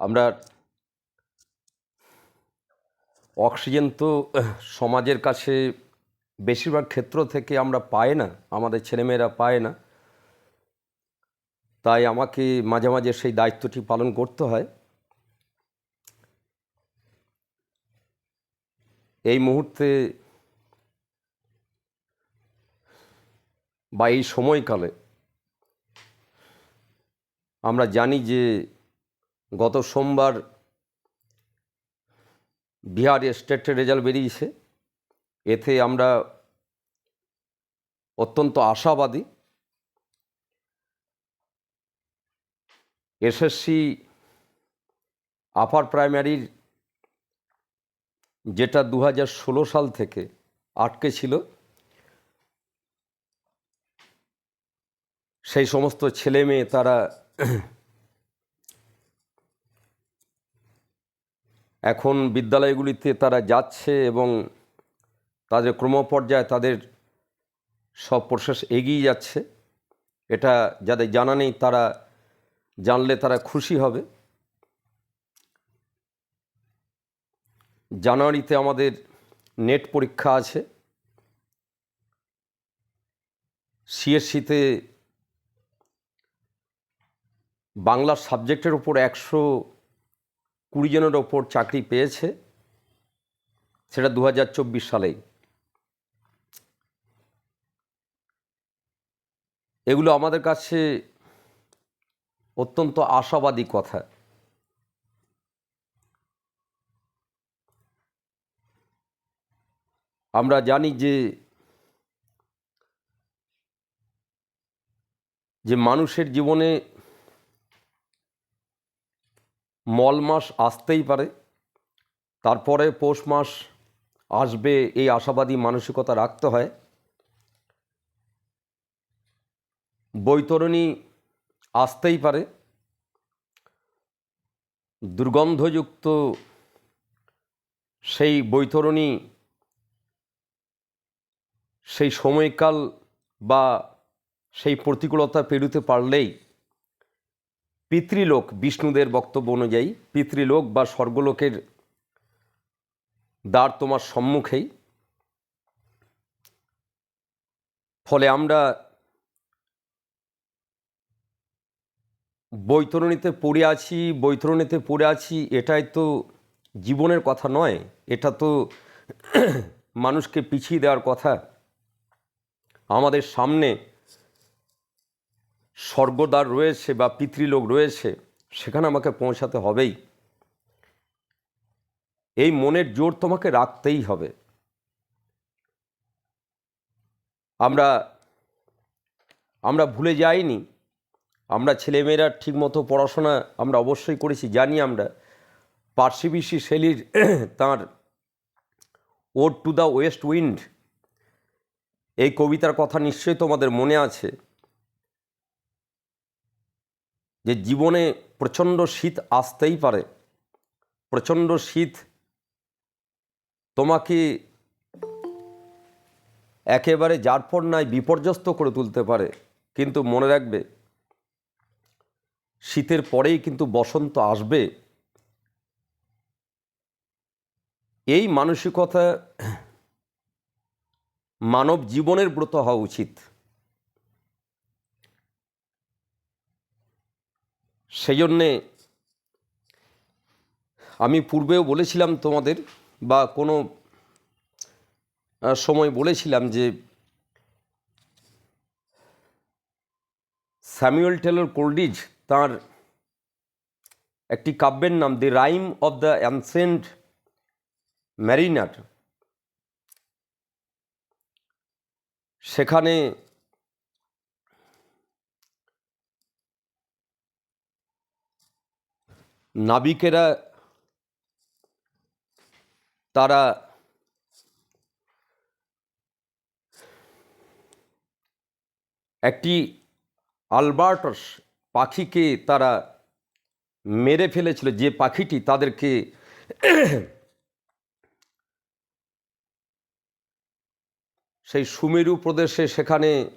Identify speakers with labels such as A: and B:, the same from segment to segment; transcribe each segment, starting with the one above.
A: আমরা অক্সিজেন তো সমাজের কাছে বেশিরভাগ ক্ষেত্র থেকে আমরা পাই না, আমাদের ছেলেমেয়েরা পায় না। তাই আমাকে মাঝে মাঝে সেই দায়িত্বটি পালন করতে হয়। এই মুহূর্তে বা এই সময়কালে আমরা জানি যে গত সোমবার বিহার স্টেটের রেজাল্ট বেরিয়েছে। এতে আমরা অত্যন্ত আশাবাদী। এসএসসি আপার প্রাইমারির যেটা দু হাজার ষোলো সাল থেকে আটকে ছিল, সেই সমস্ত ছেলে মেয়ে তারা এখন বিদ্যালয়গুলিতে তারা যাচ্ছে এবং তাদের ক্রমপর্যায়ে তাদের সব প্রসেস এগিয়ে যাচ্ছে। এটা যাদের জানা নেই তারা জানলে তারা খুশি হবে। জানুয়ারিতে আমাদের নেট পরীক্ষা আছে। সিএসসিতে বাংলা সাবজেক্টের উপর একশো কুড়ি জনের ওপর চাকরি পেয়েছে, সেটা দু হাজার চব্বিশ সালেই। এগুলো আমাদের কাছে অত্যন্ত আশাবাদী কথা। আমরা জানি যে যে মানুষের জীবনে মল মাস আসতেই পারে। তারপরে পৌষ মাস আসবে, এই আশাবাদী মানসিকতা রাখতে হয়। বৈতরণী আসতেই পারে। দুর্গন্ধযুক্ত সেই বৈতরণী, সেই সময়কাল বা সেই প্রতিকূলতা পেরুতে পারলেই পিতৃলোক বিষ্ণুদের বক্তব্য অনুযায়ী পিতৃলোক বা স্বর্গলোকের দ্বার তোমার সম্মুখেই। ফলে আমরা বৈতরণীতে পড়ে আছি, বৈতরণীতে পড়ে আছি, এটাই তো জীবনের কথা নয়, এটা তো মানুষকে পিছিয়ে দেওয়ার কথা। আমাদের সামনে স্বর্গদ্বার রয়েছে বা পিতৃলোক রয়েছে, সেখানে আমাকে পৌঁছাতে হবেই। এই মনের জোর তোমাকে রাখতেই হবে। আমরা আমরা ভুলে যাইনি। আমরা ছেলেমেয়েরা ঠিকমতো পড়াশোনা আমরা অবশ্যই করেছি, জানি আমরা। পার্সিবিসি শেলির তাঁর ode to the west wind এই কবিতার কথা নিশ্চয়ই তোমাদের মনে আছে। যে জীবনে প্রচণ্ড শীত আসতেই পারে। প্রচণ্ড শীত তোমাকে একেবারে যারপর নাই বিপর্যস্ত করে তুলতে পারে, কিন্তু মনে রাখবে, শীতের পরেই কিন্তু বসন্ত আসবে। এই মানসিকতা মানব জীবনের ব্রত হওয়া উচিত। সেই জন্যে আমি পূর্বেও বলেছিলাম তোমাদের বা কোনো সময় বলেছিলাম যে স্যামুয়েল টেলর কোল্ডিজ তার একটি কাব্যের নাম the rime of the ancient mariner সেখানে নাবিকেরা তারা একটি আলবার্টস পাখিকে তারা মেরে ফেলেছিল। যে পাখিটি তাদেরকে সেই সুমেরু প্রদেশে সেখানে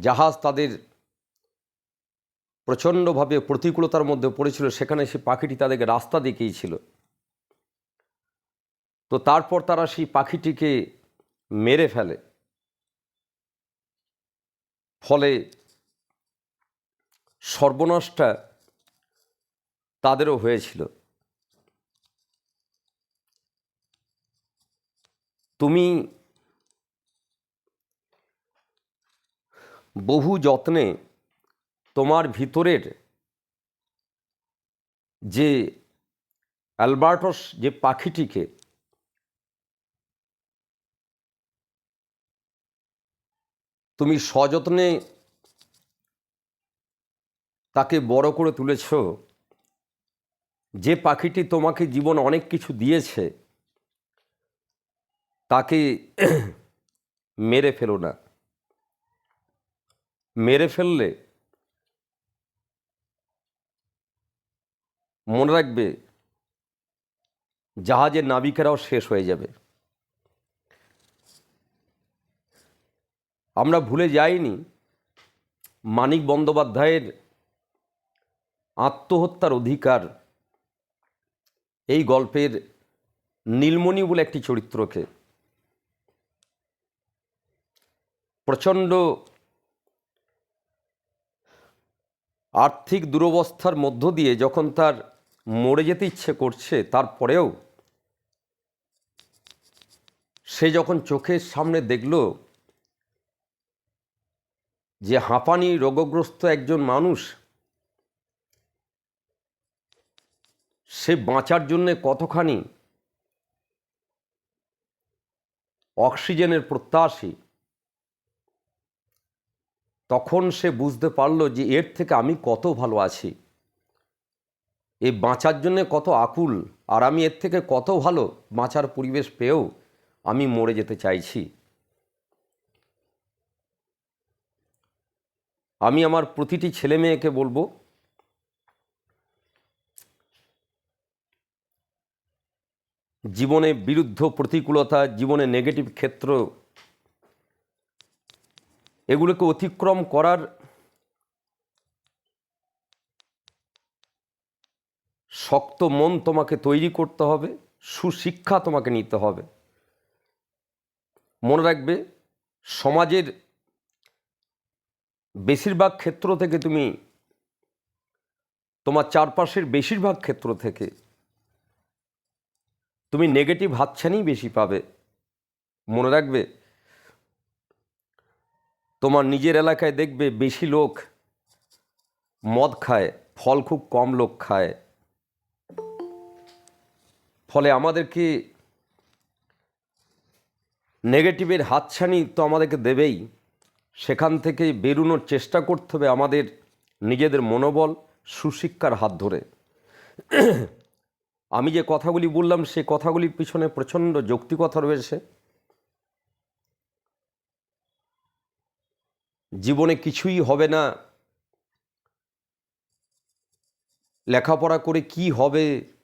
A: জাহাজ তাদের প্রচণ্ডভাবে প্রতিকূলতার মধ্যে পড়েছিল। সেখানে সে পাখিটি তাদেরকে রাস্তা দেখিয়েছিল তো তারপর তারা সেই পাখিটিকে মেরে ফেলে। ফলে সর্বনাশটা তাদেরও হয়েছিল। তুমি বহু যত্নে তোমার ভিতরের যে অ্যালবার্টস, যে পাখিটিকে তুমি সযত্নে তাকে বড় করে তুলেছ, যে পাখিটি তোমাকে জীবন অনেক কিছু দিয়েছে, তাকে মেরে ফেলো না। মেরে ফেললে মনে রাখবে, জাহাজের নাবিকেরাও শেষ হয়ে যাবে। আমরা ভুলে যাইনি, মানিক বন্দ্যোপাধ্যায়ের আত্মহত্যার অধিকার এই গল্পের নীলমণি বলে একটি চরিত্রকে। প্রচণ্ড আর্থিক দুরবস্থার মধ্য দিয়ে যখন তার মরে যেতে ইচ্ছে করছে, তারপরেও সে যখন চোখের সামনে দেখল যে হাঁপানি রোগগ্রস্ত একজন মানুষ, সে বাঁচার জন্যে কতখানি অক্সিজেনের প্রত্যাশী, তখন সে বুঝতে পারল যে এর থেকে আমি কত ভালো আছি। এ বাঁচার জন্যে কত আকুল, আর আমি এর থেকে কত ভালো বাঁচার পরিবেশ পেয়েও আমি মরে যেতে চাইছি। আমি আমার প্রতিটি ছেলে মেয়েকে বলব, জীবনে বিরুদ্ধ প্রতিকূলতা, জীবনে নেগেটিভ ক্ষেত্র, এগুলোকে অতিক্রম করার শক্ত মন তোমাকে তৈরি করতে হবে, সুশিক্ষা তোমাকে নিতে হবে। মনে রাখবে, সমাজের বেশিরভাগ ক্ষেত্র থেকে তুমি, তোমার চারপাশের বেশিরভাগ ক্ষেত্র থেকে তুমি নেগেটিভ হাতছানি বেশি পাবে। মনে রাখবে, তোমার নিজের এলাকায় দেখবে বেশি লোক মদ খায়, ফল খুব কম লোক খায়। ফলে আমাদেরকে নেগেটিভের হাতছানি তো আমাদেরকে দেবেই। সেখান থেকে বেরোনোর চেষ্টা করতে হবে আমাদের নিজেদের মনোবল, সুশিক্ষার হাত ধরে। আমি যে কথাগুলি বললাম, সে কথাগুলির পিছনে প্রচণ্ড যৌক্তিকতা রয়েছে। জীবনে কিছুই হবে না। লেখাপড়া করে কি হবে?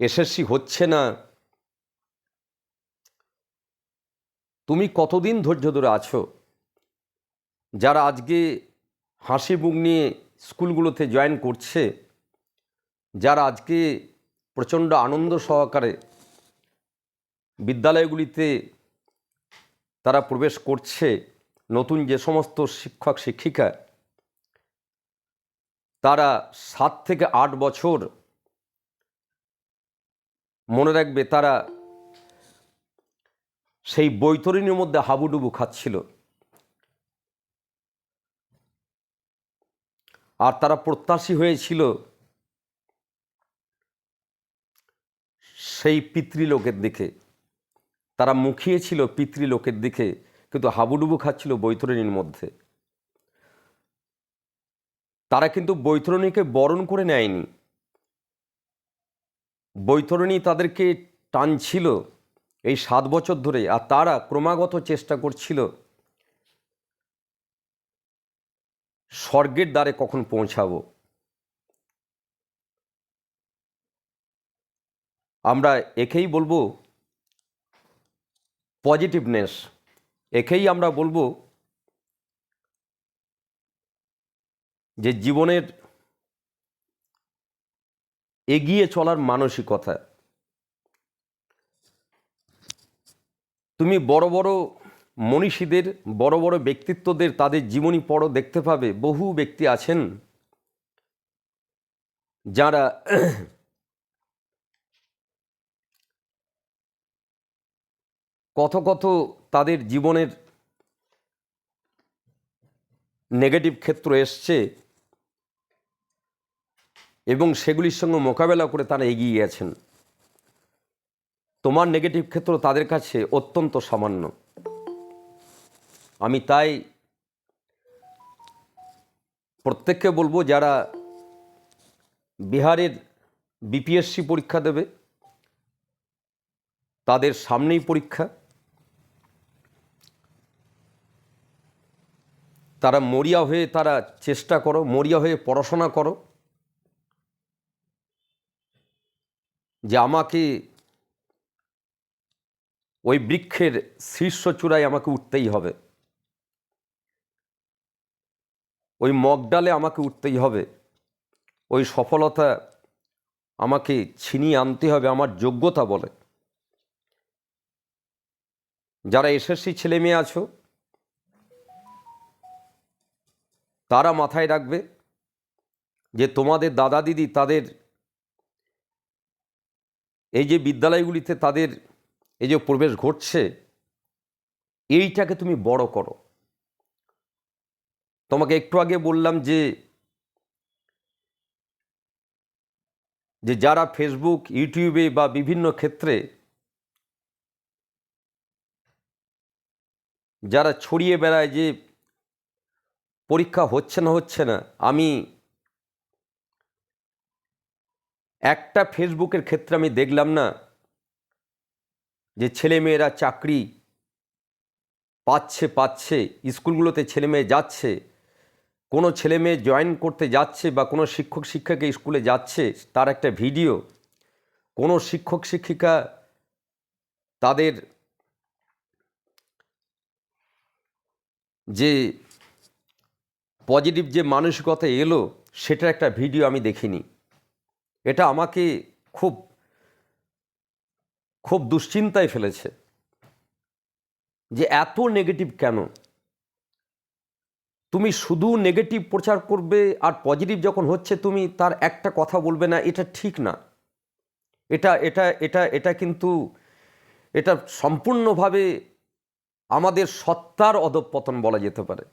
A: এসএসসি হচ্ছে না। তুমি কতদিন ধৈর্য ধরে আছো? যারা আজকে হাসি মুখ নিয়ে স্কুলগুলোতে জয়েন করছে, যারা আজকে প্রচণ্ড আনন্দ সহকারে বিদ্যালয়গুলিতে তারা প্রবেশ করছে, নতুন যে সমস্ত শিক্ষক শিক্ষিকা তারা সাত থেকে আট বছর মনে রাখবে তারা সেই বৈতরণীর মধ্যে হাবুডুবু খাচ্ছিল। আর তারা প্রত্যাশী হয়েছিল সেই পিতৃলোকের দিকে। তারা মুখিয়েছিল পিতৃলোকের দিকে, কিন্তু হাবুডুবু খাচ্ছিল বৈতরণীর মধ্যে। তারা কিন্তু বৈতরণীকে বরণ করে নেয়নি। বৈতরণী তাদেরকে টানছিল এই সাত বছর ধরে, আর তারা ক্রমাগত চেষ্টা করছিল স্বর্গের দ্বারে কখন পৌঁছাবো। আমরা একেই বলব পজিটিভনেস একেই আমরা বলব যে জীবনের এগিয়ে চলার মানসিকতা। তুমি বড় বড় মনীষীদের, বড় বড় ব্যক্তিত্বদের তাদের জীবনী পড়ো, দেখতে পাবে বহু ব্যক্তি আছেন যারা কত কত তাদের জীবনের নেগেটিভ ক্ষেত্র এসছে। এবং সেগুলির সঙ্গে মোকাবেলা করে তারা এগিয়ে গেছেন। তোমার নেগেটিভ ক্ষেত্র তাদের কাছে অত্যন্ত সামান্য। আমি তাই প্রত্যেককে বলব, যারা বিহারের বিপিএসসি পরীক্ষা দেবে, তাদের সামনেই পরীক্ষা। তারা মরিয়া হয়ে তারা চেষ্টা করো, মরিয়া হয়ে পড়াশোনা করো। যে আমাকে ওই বৃক্ষের শীর্ষ চূড়ায় আমাকে উঠতেই হবে। ওই মগডালে আমাকে উঠতেই হবে। ওই সফলতা আমাকে ছিনিয়ে আনতে হবে আমার যোগ্যতা বলে। যারা এসএসসি ছেলে মেয়ে আছো, তারা মাথায় রাখবে যে তোমাদের দাদা দিদি তাদের এই যে বিদ্যালয়গুলিতে তাদের এই যে প্রবেশ ঘটছে, এইটাকে তুমি বড় করো। তোমাকে একটু আগে বললাম যে যে যারা ফেসবুক ইউটিউবে বা বিভিন্ন ক্ষেত্রে যারা ছড়িয়ে বেড়ায় যে পরীক্ষা হচ্ছে না হচ্ছে না, আমি একটা ফেসবুকের ক্ষেত্রে আমি দেখলাম না যে ছেলেমেয়েরা চাকরি পাচ্ছে পাচ্ছে, স্কুলগুলোতে ছেলে মেয়ে যাচ্ছে, কোনো ছেলে মেয়ে জয়েন করতে যাচ্ছে বা কোনো শিক্ষক শিক্ষিকা স্কুলে যাচ্ছে, তার একটা ভিডিও। কোনো শিক্ষক, শিক্ষিকা তাদের যে পজিটিভ যে মানসিকতা এলো, সেটার একটা ভিডিও আমি দেখিনি। এটা আমাকে খুব খুব দুশ্চিন্তায় ফেলেছে যে এত নেগেটিভ কেন? তুমি শুধু নেগেটিভ প্রচার করবে আর পজিটিভ যখন হচ্ছে তুমি তার একটা কথা বলবে না, এটা ঠিক না। এটা এটা এটা এটা কিন্তু, এটা সম্পূর্ণভাবে আমাদের সত্তার অধঃপতন বলা যেতে পারে।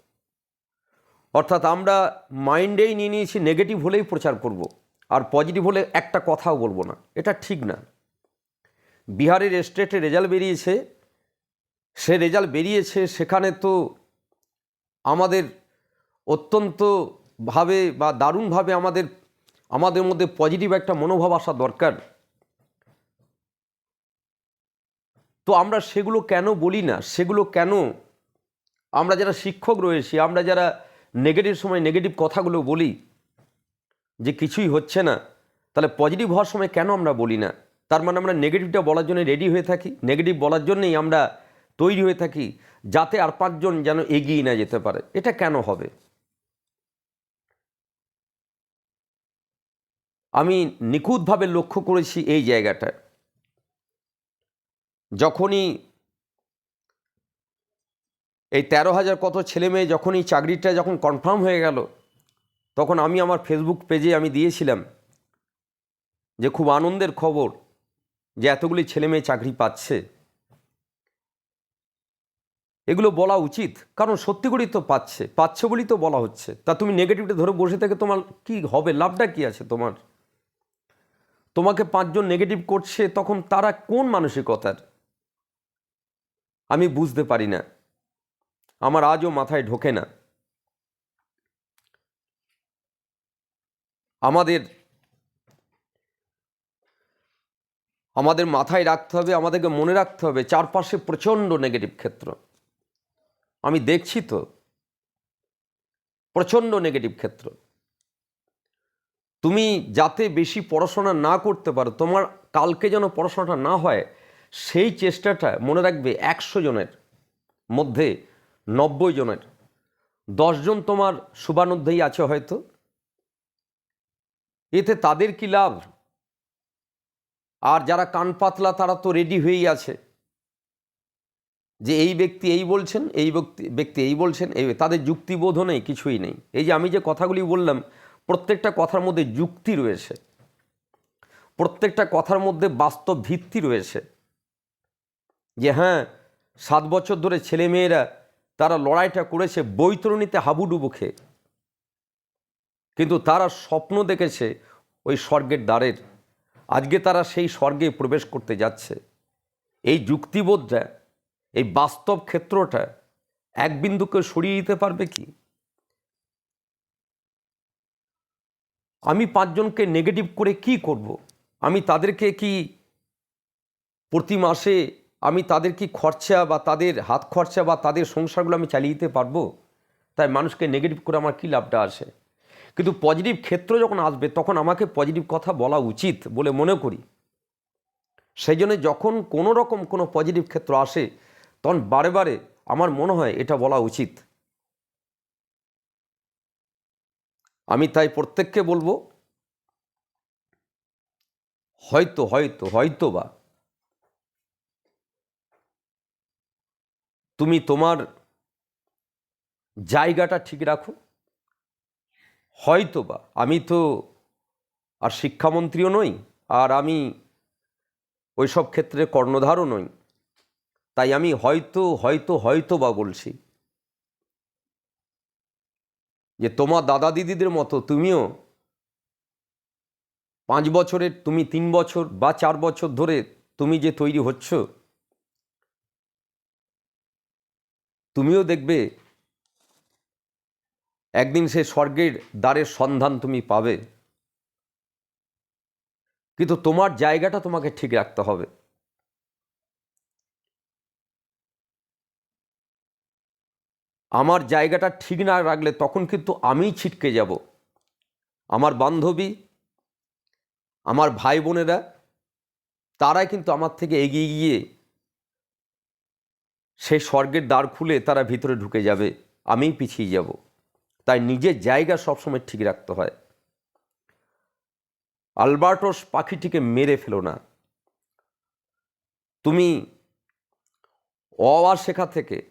A: অর্থাৎ আমরা মাইন্ডেই নিয়ে নিয়েছি নেগেটিভ হলেই প্রচার করব। আর পজিটিভ হলে একটা কথাও বলব না। এটা ঠিক না। বিহারের স্টেটে রেজাল্ট বেরিয়েছে, সে রেজাল্ট বেরিয়েছে, সেখানে তো আমাদের অত্যন্তভাবে বা দারুণভাবে আমাদের আমাদের মধ্যে পজিটিভ একটা মনোভাব আসা দরকার। তো আমরা সেগুলো কেন বলি না? সেগুলো কেন আমরা যারা শিক্ষক রয়েছি, আমরা যারা নেগেটিভ সময় নেগেটিভ কথাগুলো বলি যে কিছুই হচ্ছে না, তাহলে পজিটিভ হওয়ার সময় কেন আমরা বলি না? তার মানে আমরা নেগেটিভটা বলার জন্য রেডি হয়ে থাকি নেগেটিভ বলার জন্যই আমরা তৈরি হয়ে থাকি, যাতে আর পাঁচজন যেন এগিয়ে না যেতে পারে। এটা কেন হবে? আমি নিখুঁতভাবে লক্ষ্য করেছি এই জায়গাটা যখনই এই তেরো হাজার কত ছেলে মেয়ে যখনই চাকরিটা যখন কনফার্ম হয়ে গেল তখন আমি আমার ফেসবুক পেজে আমি দিয়েছিলাম যে খুব আনন্দের খবর যে এতগুলি ছেলে মেয়ে চাকরি পাচ্ছে। এগুলো বলা উচিত, কারণ সত্যি করেই তো পাচ্ছে পাচ্ছে বলেই তো বলা হচ্ছে। তা তুমি নেগেটিভটা ধরে বসে থেকে তোমার কি হবে, লাভটা কি আছে তোমার? তোমাকে পাঁচজন নেগেটিভ করছে, তখন তারা কোন মানসিকতার? আমি বুঝতে পারি না। আমার আজও মাথায় ঢোকে না। আমাদের আমাদের মাথায় রাখতে হবে, আমাদেরকে মনে রাখতে হবে, চারপাশে প্রচণ্ড নেগেটিভ ক্ষেত্র। আমি দেখছি তো, প্রচণ্ড নেগেটিভ ক্ষেত্র। তুমি যাতে বেশি পড়াশোনা না করতে পারো, তোমার কালকে যেন পড়াশোনাটা না হয়, সেই চেষ্টাটা মনে রাখবে একশো জনের মধ্যে নব্বই জনের। দশজন তোমার শুভানুধ্যায়ী আছে হয়তো এতে তাদের কি লাভ? আর যারা কান পাতলা, তারা তো রেডি হয়েই আছে। যে এই ব্যক্তি এই বলছেন, এই ব্যক্তি ব্যক্তি এই বলছেন, এই তাদের যুক্তিবোধও নেই, কিছুই নেই। এই যে আমি যে কথাগুলি বললাম, প্রত্যেকটা কথার মধ্যে যুক্তি রয়েছে। প্রত্যেকটা কথার মধ্যে বাস্তব ভিত্তি রয়েছে। যে হ্যাঁ সাত বছর ধরে ছেলেমেয়েরা, তারা লড়াইটা করেছে, বৈতরণীতে হাবুডুবু খেয়ে। কিন্তু তারা স্বপ্ন দেখেছে ওই স্বর্গের দ্বারের। আজকে তারা সেই স্বর্গে প্রবেশ করতে যাচ্ছে। এই যুক্তিবোধটা, এই বাস্তব ক্ষেত্রটা এক বিন্দুকে সরিয়ে দিতে পারবে কি? আমি পাঁচজনকে নেগেটিভ করে কি করব। আমি তাদেরকে কি প্রতি মাসে আমি তাদের কি খরচা বা তাদের হাত খরচা বা তাদের সংসারগুলো আমি চালিয়ে দিতে পারব? তাই মানুষকে নেগেটিভ করে আমার কী লাভটা আসে? কিন্তু পজিটিভ ক্ষেত্র যখন আসবে, তখন আমাকে পজিটিভ কথা বলা উচিত বলে মনে করি। সেই জন্য যখন কোনো রকম কোনো পজিটিভ ক্ষেত্র আসে, তখন বারে বারে আমার মনে হয় এটা বলা উচিত। আমি তাই প্রত্যেককে বলব, হয়তো হয়তো হয়তো বা তুমি তোমার জায়গাটা ঠিক রাখো। হয়তো বা আমি তো আর শিক্ষামন্ত্রীও নই, আর আমি ওই সব ক্ষেত্রে কর্ণধারও নই। তাই আমি হয়তো হয়তো হয়তো বা বলছি যে তোমার দাদা দিদিদের মতো তুমিও পাঁচ বছরের, তুমি তিন বছর বা চার বছর ধরে তুমি যে তৈরি হচ্ছ, তুমিও দেখবে একদিন সে স্বর্গের দ্বারের সন্ধান তুমি পাবে। কিন্তু তোমার জায়গাটা তোমাকে ঠিক রাখতে হবে। আমার জায়গাটা ঠিক না রাখলে তখন কিন্তু আমিই ছিটকে যাব। আমার বান্ধবী, আমার ভাই বোনেরা তারাই কিন্তু আমার থেকে এগিয়ে গিয়ে সেই স্বর্গের দ্বার খুলে তারা ভিতরে ঢুকে যাবে। আমিই পিছিয়ে যাব। তাই নিজের জায়গা সবসময় ঠিক রাখতে হয়। আলবার্টোস পাখিটিকে মেরে ফেলো না। তুমি অ আ শেখা থেকে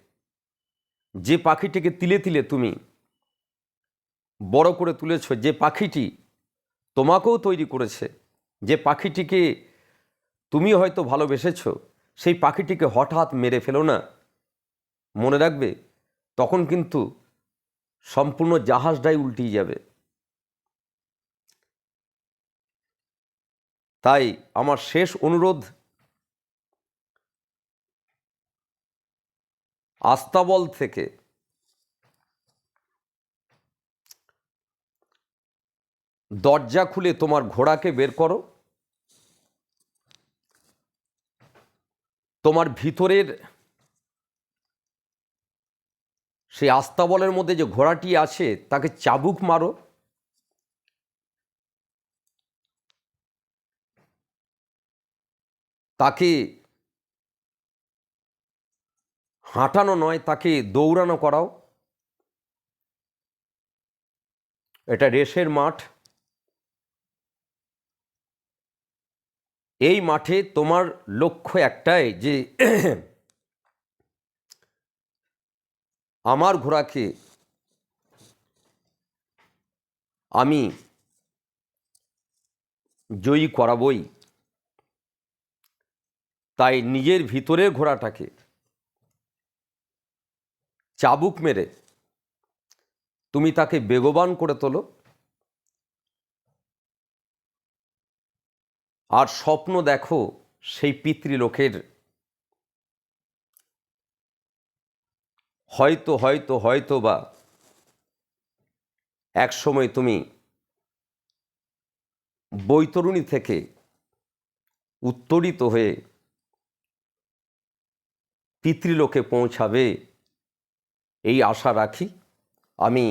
A: যে পাখিটিকে তিলে তিলে তুমি বড় করে তুলেছ, যে পাখিটি তোমাকেও তৈরি করেছে, যে পাখিটিকে তুমি হয়তো ভালোবেসেছ, সেই পাখিটিকে হঠাৎ মেরে ফেলো না। মনে রাখবে, তখন কিন্তু সম্পূর্ণ জাহাজটাই উল্টিয়ে যাবে। তাই আমার শেষ অনুরোধ, আস্তাবল থেকে দরজা খুলে তোমার ঘোড়াকে বের করো। তোমার ভিতরের সেই আস্তাবলের মধ্যে যে ঘোড়াটি আছে, তাকে চাবুক মারো। তাকে হাঁটানো নয়, তাকে দৌড়ানো করাও। এটা রেসের মাঠ। এই মাঠে তোমার লক্ষ্য একটাই যে আমার ঘোড়াকে আমি জয়ী করাবই, তাই নিজের ভিতরের ঘোড়াটাকে চাবুক মেরে তুমি তাকে বেগবান করে তোলো। আর স্বপ্ন দেখো সেই পিতৃলোকের হয়তো হয়তো হয়তো বা এক সময় তুমি বৈতরুণী থেকে উত্তরিত হয়ে পিতৃলোকে পৌঁছাবে, এই আশা রাখি। আমি